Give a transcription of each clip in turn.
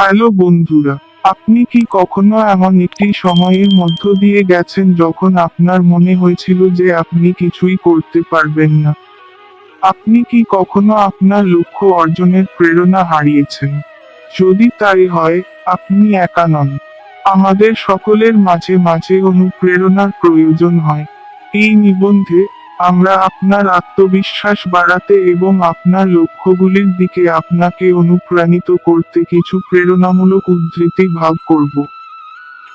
Hello বন্ধুরা, আপনি কি কখনো এমন একটি সময়ের মধ্য দিয়ে গেছেন যখন আপনার মনে হয়েছিল যে আপনি কিছুই করতে পারবেন না? আপনি কি কখনো আপনার লক্ষ্য অর্জনের প্রেরণা হারিয়েছেন? যদি তাই হয়, আপনি একা নন। আমাদের সকলের মাঝে মাঝে অনুপ্রেরণার প্রয়োজন হয়। এই নিবন্ধে আমরা আপনার আত্মবিশ্বাস বাড়াতে এবং আপনার লক্ষ্যগুলির দিকে আপনাকে অনুপ্রাণিত করতে কিছু প্রেরণামূলক উদ্ধৃতি ভাগ করব।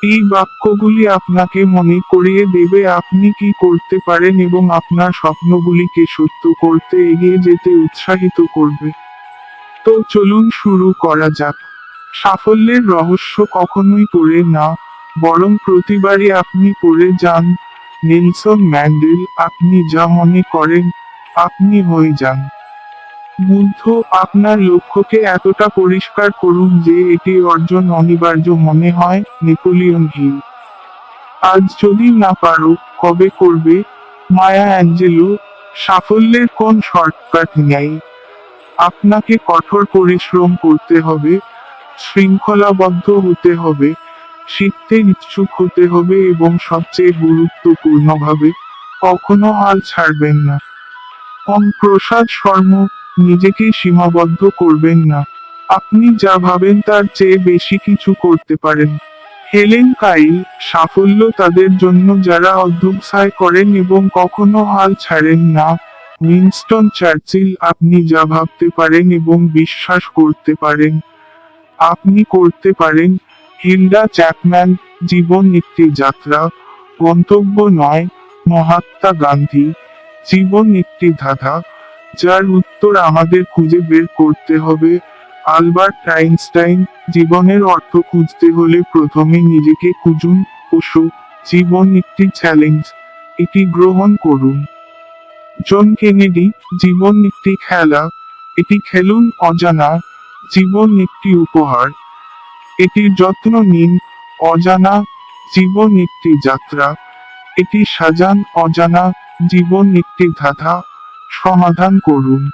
এই বাক্যগুলি আপনাকে মনে করিয়ে দেবে আপনি কি করতে পারেন এবং আপনার স্বপ্নগুলিকে সত্য করতে এগিয়ে যেতে উৎসাহিত করবে। তো চলুন শুরু করা যাক। সাফল্যের রহস্য কখনোই পড়ে না, বরং প্রতিবারই আপনি পড়ে যান। নেলসন ম্যান্ডেল, আপনি যা মনে করেন, আপনি হয়ে যান। বুদ্ধ, আপনার লক্ষ্যকে এতটা পরিষ্কার করুন যে এটি অর্জন অনিবার্য মনে হয়, নেপোলিয়ন হিল। আজ যদি না পারো, কবে করবে? মায়া অ্যাঞ্জেলো, সাফল্যের কোন শর্টকাট নেই। আপনাকে কঠোর পরিশ্রম করতে হবে, শৃঙ্খলাবদ্ধ হতে হবে শিখতে ইচ্ছুক হতে হবে এবং সবচেয়ে গুরুত্বপূর্ণভাবে কখনো হাল ছাড়বেন না। কম প্রসাদ শর্ম, নিজেকে সীমাবদ্ধ করবেন না। আপনি যা ভাবেন তার চেয়ে বেশি কিছু করতে পারেন। হেলেন কাইল, সাফল্য তাদের জন্য যারা অধ্যবসায় করেন এবং কখনো হাল ছাড়েন না। উইনস্টন চার্চিল, আপনি যা ভাবতে পারেন এবং বিশ্বাস করতে পারেন। আপনি করতে পারেন হিলডা চ্যাপম্যান, জীবন একটি যাত্রা, গন্তব্য নয়, মহাত্মা গান্ধী, জীবন একটি ধাঁধা, যার উত্তর আমাদের খুঁজে বের করতে হবে। আলবার্ট আইনস্টাইন, জীবনের অর্থ খুঁজতে হলে প্রথমে নিজেকে খুঁজুন পশু জীবন একটি চ্যালেঞ্জ এটি গ্রহণ করুন। জন কেনেডি, জীবন একটি খেলা, এটি খেলুন অজানা, জীবন একটি উপহার। এটির যত্ন নিন, অজানা জীবন একটি যাত্রা। এটি সাজান, অজানা জীবন একটি ধাঁধা। সমাধান করুন।